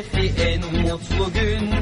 şerefi en mutlu gün.